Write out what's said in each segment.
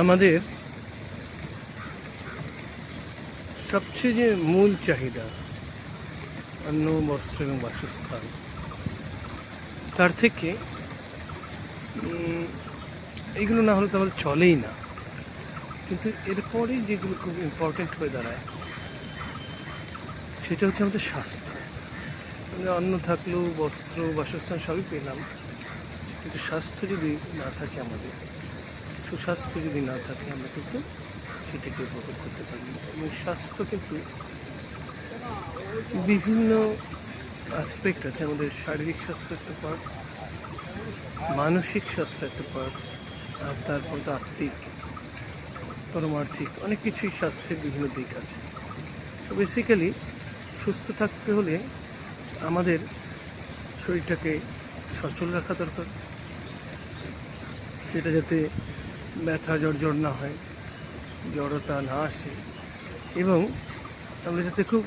আমাদের সবচেয়ে যে মূল চাহিদা অন্ন, বস্ত্র এবং বাসস্থান, তার থেকে এইগুলো না হলে তো আমাদের চলেই না। কিন্তু এরপরেই যেগুলো খুব ইম্পর্টেন্ট হয়ে দাঁড়ায়, সেটা হচ্ছে আমাদের স্বাস্থ্য। মানে অন্ন থাকলেও বস্ত্র, বাসস্থান সবই পেলাম, কিন্তু স্বাস্থ্য যদি না থাকে আমাদের সুস্বাস্থ্য যদি না থাকে, আমরা কিন্তু সেটাকে উপভোগ করতে পারি। এবং স্বাস্থ্য কিন্তু বিভিন্ন অ্যাসপেক্ট আছে। আমাদের শারীরিক স্বাস্থ্য একটা পার্ট মানসিক স্বাস্থ্য একটা পার্ট আর তারপর তো আত্মিক, পরমার্থিক, অনেক কিছুই স্বাস্থ্যের বিভিন্ন দিক আছে। তো বেসিক্যালি সুস্থ থাকতে হলে আমাদের শরীরটাকে সচল রাখা দরকার। সেটা যাতে ব্যথা জর্জর না হয় জড়তা না আসে। এবং আমরা যাতে খুব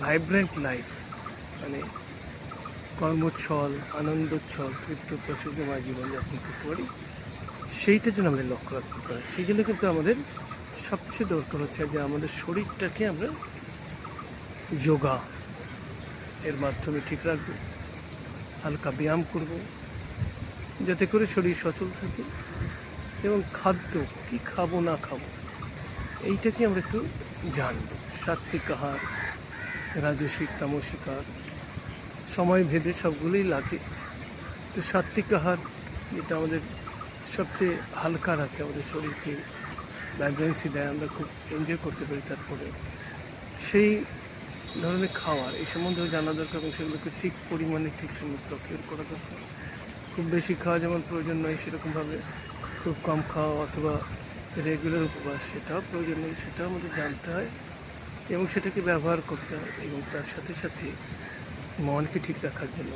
ভাইব্রেন্ট লাইফ মানে কর্মচ্ছল, আনন্দচ্ছল, তৃপ্ত প্রাচুর্যময় জীবনযাপন করতে পারি সেইটার জন্য আমাদের লক্ষ্য রাখতে পারি সেই জন্য কিন্তু আমাদের সবচেয়ে দরকার হচ্ছে যে আমাদের শরীরটাকে আমরা যোগা এর মাধ্যমে ঠিক রাখব, হালকা ব্যায়াম করব, যাতে করে শরীর সচল থাকে। এবং খাদ্য, কি খাব, না খাব, এইটাকে আমরা একটু জানব। সাত্বিক আহার, রাজসিক, তামসিক আহার, সময় ভেদে সবগুলোই লাগে। তো সাত্বিক আহার যেটা আমাদের সবচেয়ে হালকা রাখে আমাদের শরীরকে। ভাইব্রেন্সি দেয়, আমরা খুব এনজয় করতে পারি তারপরে। সেই ধরনের খাওয়ার, এই সম্বন্ধেও জানা দরকার এবং সেগুলোকে ঠিক পরিমাণে ঠিক সময় প্রক্রিয়া করা দরকার। খুব বেশি খাওয়া যেমন প্রয়োজন নয়, সেরকমভাবে খুব কম খাওয়া অথবা রেগুলার উপবাস, সেটাও প্রয়োজন নেই, সেটাও আমাদের জানতে হয় এবং সেটাকে ব্যবহার করতে হয় এবং তার সাথে সাথে মনকে ঠিক রাখার জন্য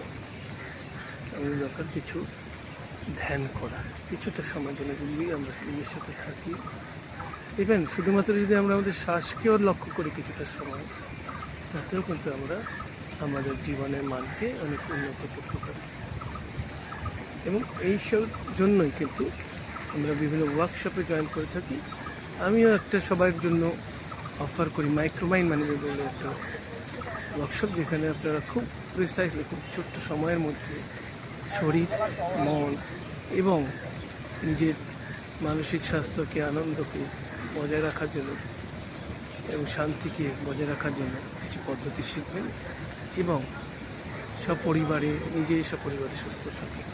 আমাদের দরকার কিছু ধ্যান করা। কিছুটা সময় জন্য যদি আমরা নিজের সাথে থাকি। ইভেন শুধুমাত্র যদি আমরা আমাদের শ্বাসকেও লক্ষ্য করি কিছুটা সময়, তাতেও কিন্তু আমরা আমাদের জীবনের মানকে অনেক উন্নত করতে পারি। এবং এইসব জন্যই কিন্তু আমরা বিভিন্ন ওয়ার্কশপে জয়েন করে থাকি। আমিও একটা সবার জন্য অফার করি মাইক্রোমাইন্ড ম্যানেজমেন্ট বলে একটা ওয়ার্কশপ যেখানে আপনারা খুব প্রিসাইসলি খুব ছোট্ট সময়ের মধ্যে শরীর, মন এবং নিজের মানসিক স্বাস্থ্যকে, আনন্দকে বজায় রাখার জন্য এবং শান্তিকে বজায় রাখার জন্য কিছু পদ্ধতি শিখবেন এবং সপরিবারে, নিজেই সপরিবারে সুস্থ থাকবেন।